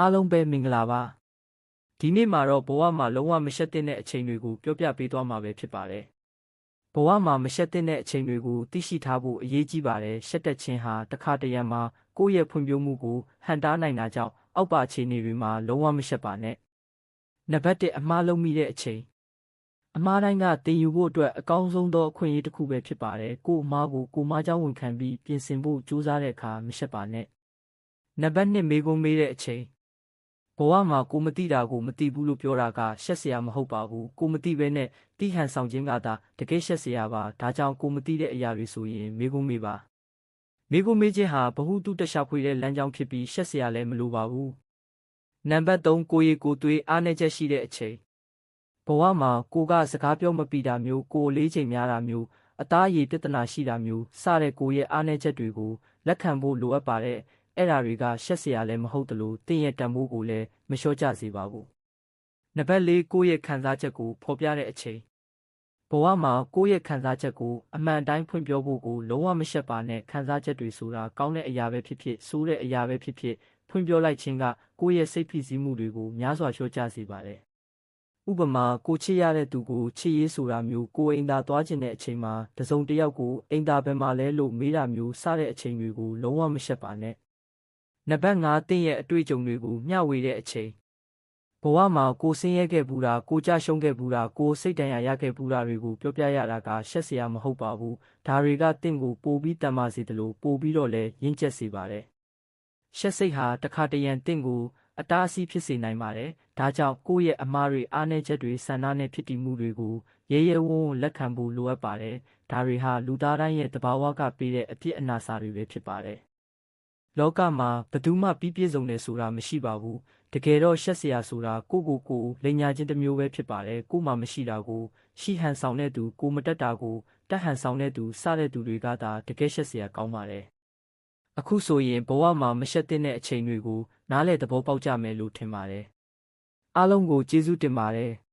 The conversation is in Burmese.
အားလုံးပဲမင်္ဂလာပါဒီနေ့မှာတော့ဘဝမှာလုံးဝမရှက်တဲ့အချိန်တွေကိုပြောပြပေးသွားမှာပဲဖြစ်ပါတယ်ဘဝမှာမရှက်တဲ့အချိန်တွေကိုသိရှိထားဖို့အရေးကြီးပါတယ်ရှက်တဲ့ခြင်းဟာတစ်ခါတရံမှာကိုယ့်ရဲ့ဖွံ့ဖြိုးမှုကိုဟန်တားနိုင်တာကြောင့်အောက်ပါအခြေအနေတွေမှာလုံးဝမရှက်ပါနဲ့နံပါတ်1အမှားလုံးမိတဲ့အချိန်အမားတိုင်းကတင်ယူဖို့အတွက်အကောင်းဆုံးသောအခွင့်အရေးတစ်ခုပဲဖြစ်ပါတယ်။ကို့အမားကိုကိုမားเจ้าဝန်ခံပြီးပြင်ဆင်ဖို့ကြိုးစားတဲ့အခါမရှက်ပါနဲ့။နံပါတ်2မေးခွန်းမေးတဲ့အချိန် ဘဝမှာကိုမသိတာကိုမသိဘူးလို့ပြောတာကရှက်စရာမဟုတ်ပါဘူး။ကိုမသိဘဲနဲ့တိဟန်ဆောင်ခြင်းကသာတကယ်ရှက်စရာပါ။ဒါကြောင့်ကိုမသိတဲ့အရာတွေဆိုရင်မေးခွန်းမေးပါ။မေးခွန်းမေးခြင်းဟာဘ ഹു တုတရှာဖွေတဲ့လမ်းကြောင်းဖြစ်ပြီးရှက်စရာလည်းမလိုပါဘူး။နံပါတ်3ကိုရီကိုသွေးအားနည်းချက်ရှိတဲ့အချိန်ဘဝမှာကိုကစကားပြောမပီတာမျိုးကိုယ်လေးချိန်များတာမျိုးအသားရည်ပြဿနာရှိတာမျိုးစတဲ့ကိုယ့်ရဲ့အားနည်းချက်တွေကိုလက်ခံဖို့လိုအပ်ပါတယ် အဲ့ဒါတွေကရှက်စရာလည်းမဟုတ်တလို့တင့်ရဲ့တန်ဖိုးကိုလည်းမလျှော့ကျစေပါဘူးနံပါတ်၄ကိုယ့်ရဲ့ခံစားချက်ကိုဖော်ပြတဲ့အချိန်ဘဝမှာကိုယ့်ရဲ့ခံစားချက်ကိုအမှန်တိုင်းဖွင့်ပြောဖို့ကိုလုံးဝမရှက်ပါနဲ့ခံစားချက်တွေဆိုတာကောင်းတဲ့အရာပဲဖြစ်ဖြစ်ဆိုးတဲ့အရာပဲဖြစ်ဖြစ်ဖွင့်ပြောလိုက်ခြင်းကကိုယ့်ရဲ့စိတ်ဖိစီးမှုတွေကိုများစွာလျှော့ချစေပါတယ်ဥပမာကိုချစ်ရတဲ့သူကိုချစ်ရေးဆိုတာမျိုးကိုအိမ်သာသွားခြင်းတဲ့အချိန်မှာတစုံတစ်ယောက်ကိုအိမ်သာဘယ်မှာလဲလို့မေးတာမျိုးစတဲ့အချိန်တွေကိုလုံးဝမရှက်ပါနဲ့ နံပါတ်5တင်းရဲ့အတွေ့အကြုံတွေကိုမျှဝေတဲ့အချိန်ဘဝမှာကိုဆင်းရဲခဲ့ဘူးတာကိုကြရှုံးခဲ့ဘူးတာကိုစိတ်တန်ရာရခဲ့ဘူးတာတွေကိုပြောပြရတာကရှက်စရာမဟုတ်ပါဘူးဒါတွေကတင့်ကိုပိုပြီးတန်မာစေတယ်လို့ပိုပြီးတော့လည်းရင့်ကျက်စေပါတယ်ရှက်စိတ်ဟာတခါတရံတင့်ကိုအတားအဆီးဖြစ်စေနိုင်ပါတယ်။ဒါကြောင့်ကိုယ့်ရဲ့အမှားတွေအားနည်းချက်တွေဆန္ဒနဲ့ဖြစ်တည်မှုတွေကိုရဲရဲဝံ့ဝံ့လက်ခံဖို့လိုအပ်ပါတယ်။ဒါတွေဟာလူသားတိုင်းရဲ့တဘာဝကပေးတဲ့အဖြစ်အနာစာတွေပဲဖြစ်ပါတယ်။ လောကမှာဘယ်သူမှပြီးပြည့်စုံတယ်ဆိုတာမရှိပါဘူး။တကယ်တော့ရှက်စရာဆိုတာကိုကိုကိုလိန်ညာခြင်းတစ်မျိုးပဲဖြစ်ပါတယ်။ကိုမှမရှိတာကိုရှိဟန်ဆောင်တဲ့သူကိုမတက်တာကိုတက်ဟန်ဆောင်တဲ့သူစတဲ့သူတွေကသာတကယ်ရှက်စရာကောင်းပါတယ်။အခုဆိုရင်ဘဝမှာမရှက်တဲ့အချိန်တွေကိုနားလေသဘောပေါက်ကြမယ်လို့ထင်ပါတယ်။အားလုံးကိုကျေးဇူးတင်ပါတယ်။